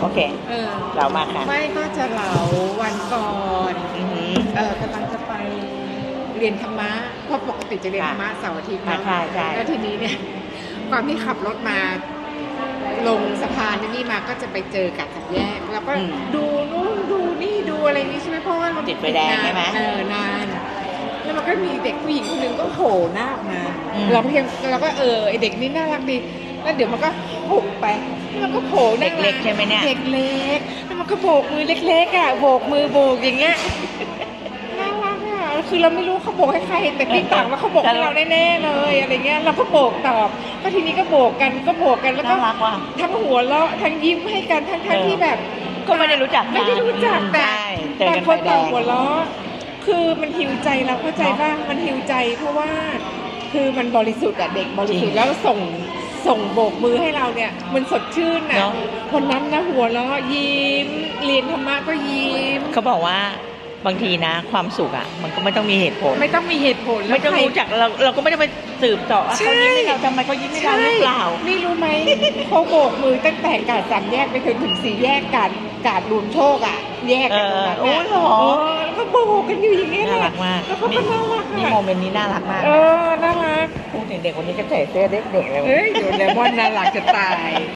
โอเค เออเรามาค่ะไม่ก็จะเหลาวันก่อนอือหือ เออกำลังจะไปเรียนธรรมะเพราะปกติจะเรียนธรรมะเสาร์อาทิตย์อ่าเนาะใช่ใช่ แล้วทีนี้เนี่ย ความที่ขับรถมา ลงสะพานนี่มาก็จะไปเจอกับสับแยก แล้วก็อืมดูนู่นดูนี่ดูอะไรนี้ใช่ไหมเพราะว่าเราติดไฟแดงใช่ไหมเออนาน แล้วมันก็มีเด็กผู้หญิงคนหนึ่งก็โผล่หน้าออกมาอืม เราเพียงเราก็เออไอเด็กนี่น่ารักดี แล้วเดี๋ยวมันก็หกไปแล้วมันก็โผล่หน้าเด็กเล็กใช่ไหมเนี่ย เด็กเล็กแล้วมันก็โบกมือเล็กๆอะโบกมือโบกอย่างเงี้ยน่ารักอะคือเราไม่รู้เขาโบกให้ใครแต่ติ๊กต่างว่าเขาโบกให้เราแน่ๆเลยอะไรเงี้ยเราก็โบกตอบก็ทีนี้ก็โบกกันก็โบกกันแล้วก็น่ารักว่ะ ทั้งหัวเราะทั้งยิ้มให้กันทั้งทั้งเออที่แบบ ก็ไม่ได้รู้จักกันไม่ได้รู้จักแต่ใช่เจอต่ากังนคนต่างไฟแดงหัวเราะคือมันหิวใจเราเข้าใจเนอะป่ะมันหิวใจเพราะว่า คือมันบริสุทธิ์อะเด็กบริสุทจริธิ์งแล้วส่ง ส่งโบกมือให้เราเนี่ย มันสดชื่นอะเนอะคนนั้นนะหัวเราะยิ้ม เรียนธรรมะก็ยิ้ม เขาบอกว่าบางทีนะความสุขอะ มันก็ไม่ต้องมีเหตุผล ไม่ต้องมีเหตุผลไม่ต้องใครรู้จักเราเราก็ไม่ได้ไปสืบต่อว่าใช่เขายิ้มให้เราทำไมเขายิ้มให้เราหรือเปล่า นี่รู้ไหม เขาโบกมือตั้งแต่กาดสามแยกไปถึงถึงสี่แยกกาดกาดรวมโชคอะ แยกกันตรงนั้นเออโอ้น่ะเหรอเออแล้วก็โบกกันอยู่อย่างเงี้ยน่าแหรัละกมากแล้วเขาก็น่ารักนี่อะโมเมนต์นี้น่ารักมาก เออน่ารักพูด ถึงเด็กคนนี้ก็ใส่เสื้อเด็กๆเลย เฮ้ยเดี๋ยวเลมอนน่ารักจะตาย